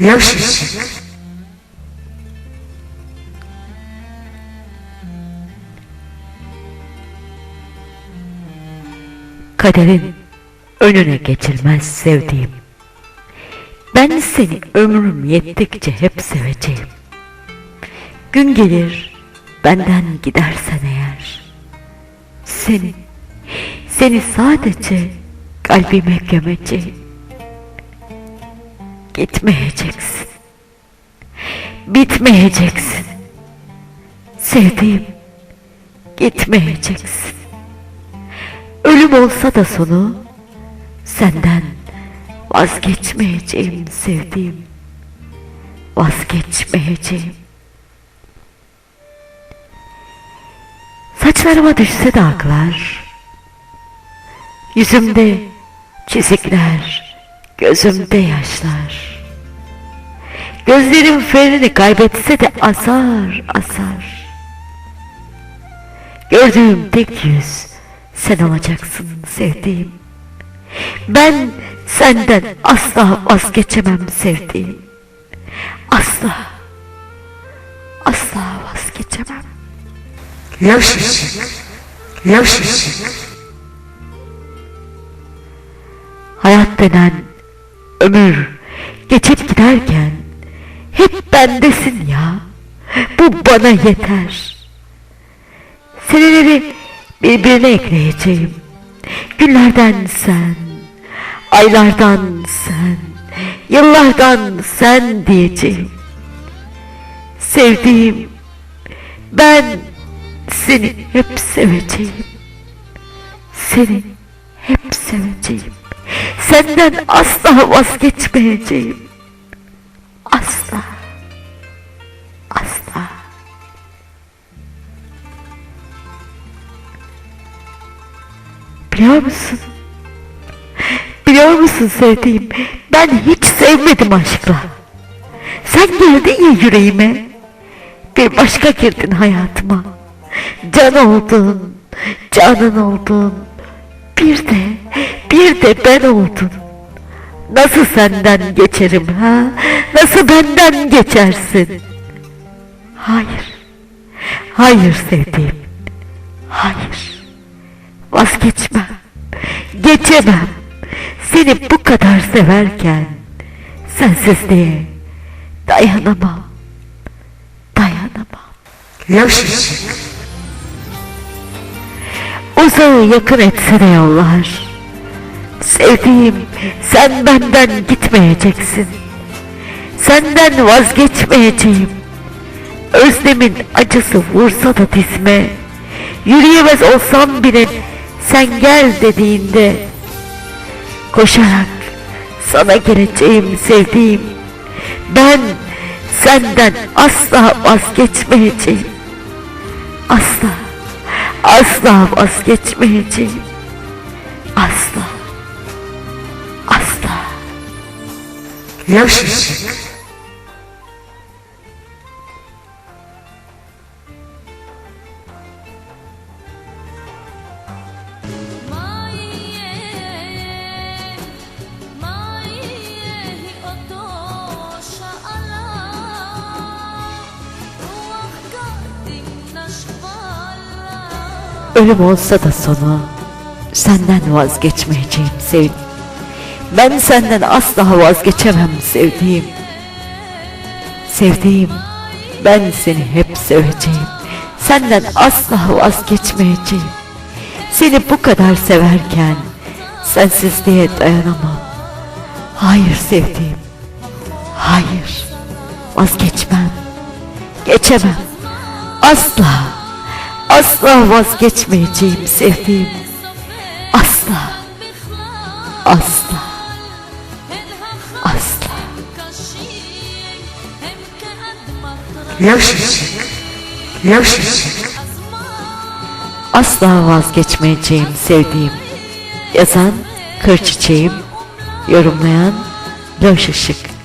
İçin. Kaderin önüne geçilmez sevdiğim. Ben seni ömrüm yettikçe hep seveceğim. Gün gelir benden gidersen eğer. Seni, seni sadece kalbime gömeceğim. Gitmeyeceksin. Bitmeyeceksin. Sevdiğim, gitmeyeceksin. Ölüm olsa da sonu senden vazgeçmeyeceğim sevdiğim. Vazgeçmeyeceğim. Saçlarıma düşse de aklar. Yüzümde çizikler, gözümde yaşlar. Gözlerim ferini kaybetse de azar azar. Gördüğüm tek yüz sen olacaksın sevdiğim. Ben senden asla vazgeçemem sevdiğim. Asla, asla vazgeçemem. Yaş için. Yaş için. Hayat denen ömür geçip giderken hep bendesin ya. Bu bana yeter. Seneleri birbirine ekleyeceğim. Günlerden sen, aylardan sen, yıllardan sen diyeceğim. Sevdiğim, ben seni hep seveceğim. Seni hep seveceğim. Senden asla vazgeçmeyeceğim. Biliyor musun? Biliyor musun sevdiğim? Ben hiç sevmedim aşkla. Sen geldin ya yüreğime. Bir başka girdin hayatıma. Can oldun. Canın oldun. Bir de, bir de ben oldun. Nasıl senden geçerim ha? Nasıl benden geçersin? Hayır. Hayır sevdiğim. Hayır. Vazgeçmem. Geçemem. Seni bu kadar severken sensizliğe dayanamam. Dayanamam. Yaş için. Uzağı yakın etse de yollar. Sevdiğim sen benden gitmeyeceksin. Senden vazgeçmeyeceğim. Özlemin acısı vursa da dizme. Yürüyemez olsam bile sen gel dediğinde koşarak sana geleceğim sevdiğim. Ben senden asla vazgeçmeyeceğim. Asla. Asla vazgeçmeyeceğim. Asla. Asla. Yaş için. Ölüm olsa da sonu senden vazgeçmeyeceğim sevdiğim. Ben senden asla vazgeçemem sevdiğim. Sevdiğim ben seni hep seveceğim. Senden asla vazgeçmeyeceğim. Seni bu kadar severken sensizliğe dayanamam. Hayır sevdiğim. Hayır. Vazgeçmem. Geçemem. Asla. Asla vazgeçmeyeceğim sevdiğim. Asla. Asla. Asla. Yaş için. Yaş için. Asla vazgeçmeyeceğim sevdiğim. Yazan Kır Çiçeğim, yorumlayan Loş Işık.